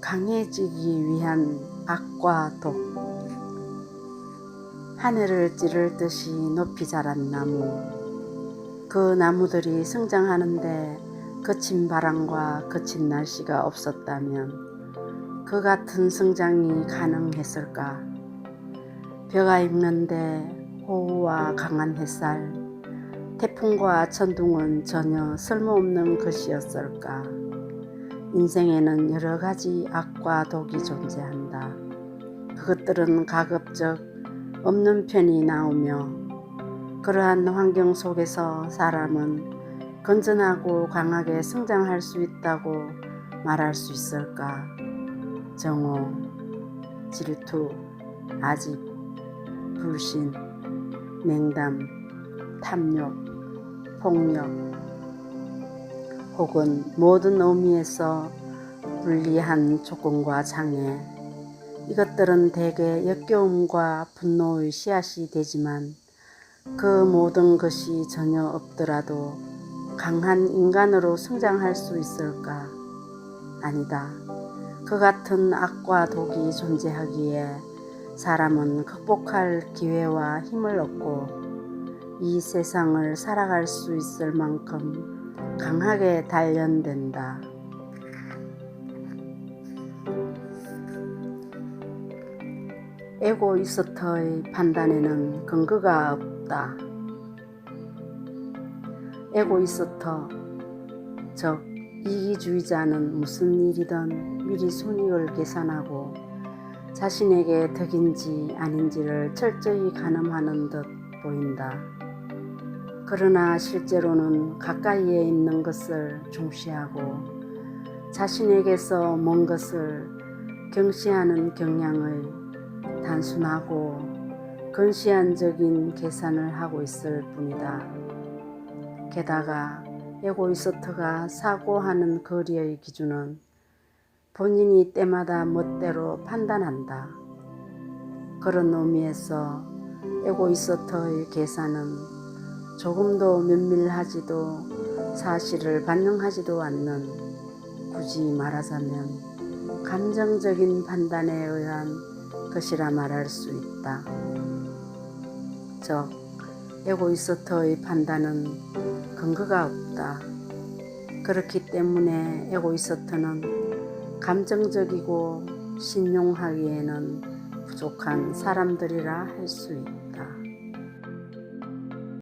강해지기 위한 악과 독. 하늘을 찌를 듯이 높이 자란 나무. 그 나무들이 성장하는데 거친 바람과 거친 날씨가 없었다면 그 같은 성장이 가능했을까? 벼가 익는데 호우와 강한 햇살 태풍과 천둥은 전혀 쓸모없는 것이었을까 인생에는 여러 가지 악과 독이 존재한다. 그것들은 가급적 없는 편이 나오며 그러한 환경 속에서 사람은 건전하고 강하게 성장할 수 있다고 말할 수 있을까? 정오, 질투, 아집, 불신, 냉담, 탐욕, 폭력, 혹은 모든 의미에서 불리한 조건과 장애. 이것들은 대개 역겨움과 분노의 씨앗이 되지만 그 모든 것이 전혀 없더라도 강한 인간으로 성장할 수 있을까? 아니다. 그 같은 악과 독이 존재하기에 사람은 극복할 기회와 힘을 얻고 이 세상을 살아갈 수 있을 만큼 강하게 단련된다. 에고이스트의 판단에는 근거가 없다. 에고이스트, 즉 이기주의자는 무슨 일이든 미리 손익을 계산하고 자신에게 덕인지 아닌지를 철저히 가늠하는 듯 보인다. 그러나 실제로는 가까이에 있는 것을 중시하고 자신에게서 먼 것을 경시하는 경향의 단순하고 근시안적인 계산을 하고 있을 뿐이다. 게다가 에고이스트가 사고하는 거리의 기준은 본인이 때마다 멋대로 판단한다. 그런 의미에서 에고이스트의 계산은 조금도 면밀하지도 사실을 반영하지도 않는 굳이 말하자면 감정적인 판단에 의한 것이라 말할 수 있다. 즉, 에고이스트의 판단은 근거가 없다. 그렇기 때문에 에고이스트는 감정적이고 신용하기에는 부족한 사람들이라 할 수 있다.